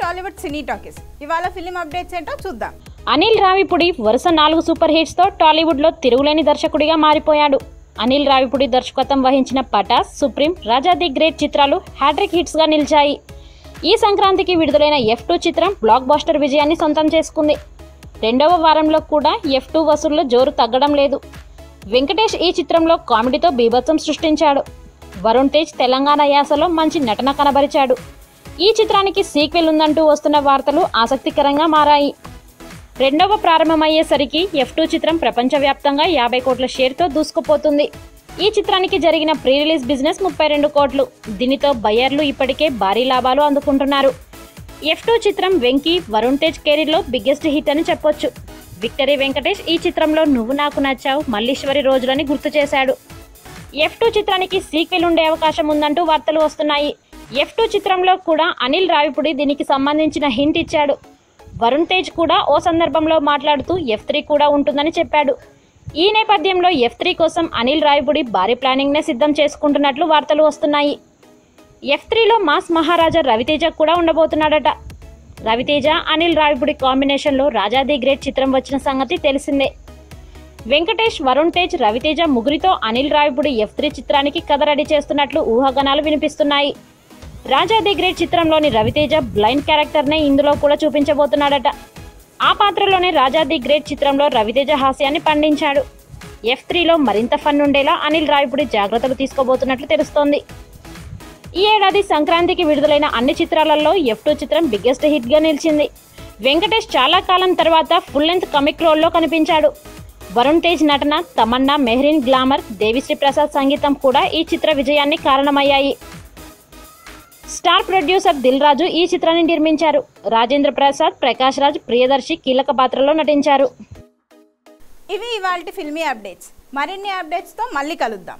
Tollywood cine talkies. ఇవాళ film updates ఏంటో చూద్దాం. అనిల్ రావిపుడి వరుస నాలుగు సూపర్ హిట్స్తో టాలీవుడ్లో తిరుగులేని దర్శకుడిగా మారిపోయాడు. అనిల్ రావిపుడి దర్శకత్వం వహించిన Pataas Supreme Raja the great చిత్రాలు హ్యాట్రిక్ హిట్స్గా నిలిచాయి. ఈ సంక్రాంతికి విడుదలైన ఎఫ్ టూ చిత్రం బ్లాక్ బాస్టర్ విజయాన్ని సొంతం చేసుకుంది. రెండవ వారంలో కూడా ఎఫ్ టూ వసూళ్ళు జోరు తగ్గడం లేదు. వెంకటేష్ ఈ చిత్రంలో కామెడీతో బీభత్సం సృష్టించాడు. వరుణ్ తేజ్ తెలంగాణ యాసలో మంచి నటన కనబరిచాడు. ఈ చిత్రానికి సీక్వెల్ ఉందంటూ వస్తున్న వార్తలు ఆసక్తికరంగా మారాయి. రెండవ ప్రారంభమయ్యేసరికి ఎఫ్ టూ చిత్రం ప్రపంచవ్యాప్తంగా యాభై కోట్ల షేర్తో దూసుకుపోతుంది. ఈ చిత్రానికి జరిగిన ప్రీ రిలీజ్ బిజినెస్ ముప్పై రెండు కోట్లు. దీనితో బయర్లు ఇప్పటికే భారీ లాభాలు అందుకుంటున్నారు. ఎఫ్ టూ చిత్రం వెంకీ వరుణ్ తేజ్ కెరీర్లో బిగ్గెస్ట్ హిట్ అని చెప్పొచ్చు. విక్టరీ వెంకటేష్ ఈ చిత్రంలో నువ్వు నాకు నచ్చావు మల్లీశ్వరి రోజులని గుర్తు చేశాడు. ఎఫ్ టూ చిత్రానికి సీక్వెల్ ఉండే అవకాశం ఉందంటూ వార్తలు వస్తున్నాయి. ఎఫ్ టూ చిత్రంలో కూడా అనిల్ రావిపుడి దీనికి సంబంధించిన హింట్ ఇచ్చాడు. వరుణ్ తేజ్ కూడా ఓ సందర్భంలో మాట్లాడుతూ ఎఫ్ త్రీ కూడా ఉంటుందని చెప్పాడు. ఈ నేపథ్యంలో ఎఫ్ త్రీ కోసం అనిల్ రావిపుడి భారీ ప్లానింగ్నే సిద్ధం చేసుకుంటున్నట్లు వార్తలు వస్తున్నాయి. ఎఫ్ త్రీలో మాస్ మహారాజా రవితేజ కూడా ఉండబోతున్నాడట. రవితేజ అనిల్ రావిపుడి కాంబినేషన్లో రాజా ది గ్రేట్ చిత్రం వచ్చిన సంగతి తెలిసిందే. వెంకటేష్ వరుణ్ తేజ్ రవితేజ ముగ్గురితో అనిల్ రావిపుడి ఎఫ్ త్రీ చిత్రానికి కథ రెడీ చేస్తున్నట్లు ఊహాగానాలు వినిపిస్తున్నాయి. రాజా ది గ్రేట్ చిత్రంలోని రవితేజ బ్లైండ్ క్యారెక్టర్నే ఇందులో కూడా చూపించబోతున్నాడట. ఆ పాత్రలోనే రాజా ది గ్రేట్ చిత్రంలో రవితేజ హాస్యాన్ని పండించాడు. ఎఫ్ త్రీలో మరింత ఫన్ ఉండేలా అనిల్ రావిపుడి జాగ్రత్తలు తీసుకోబోతున్నట్లు తెలుస్తోంది. ఈ ఏడాది సంక్రాంతికి విడుదలైన అన్ని చిత్రాలలో ఎఫ్ టూ చిత్రం బిగ్గెస్ట్ హిట్గా నిలిచింది. వెంకటేష్ చాలా కాలం తర్వాత ఫుల్ లెంత్ కమిక్ రోల్లో కనిపించాడు. వరుణ్ తేజ్ నటన తమన్నా మెహ్రీన్ గ్లామర్ దేవిశ్రీ ప్రసాద్ సంగీతం కూడా ఈ చిత్ర విజయాన్ని కారణమయ్యాయి. స్టార్ ప్రొడ్యూసర్ దిల్ రాజు ఈ చిత్రాన్ని నిర్మించారు. రాజేంద్ర ప్రసాద్ ప్రకాష్ రాజ్ ప్రియదర్శి కీలక పాత్రలో నటించారు. ఇవి ఇవాళ ఫిల్మీ అప్డేట్స్. మరిన్ని అప్డేట్స్తో మళ్ళీ కలుద్దాం.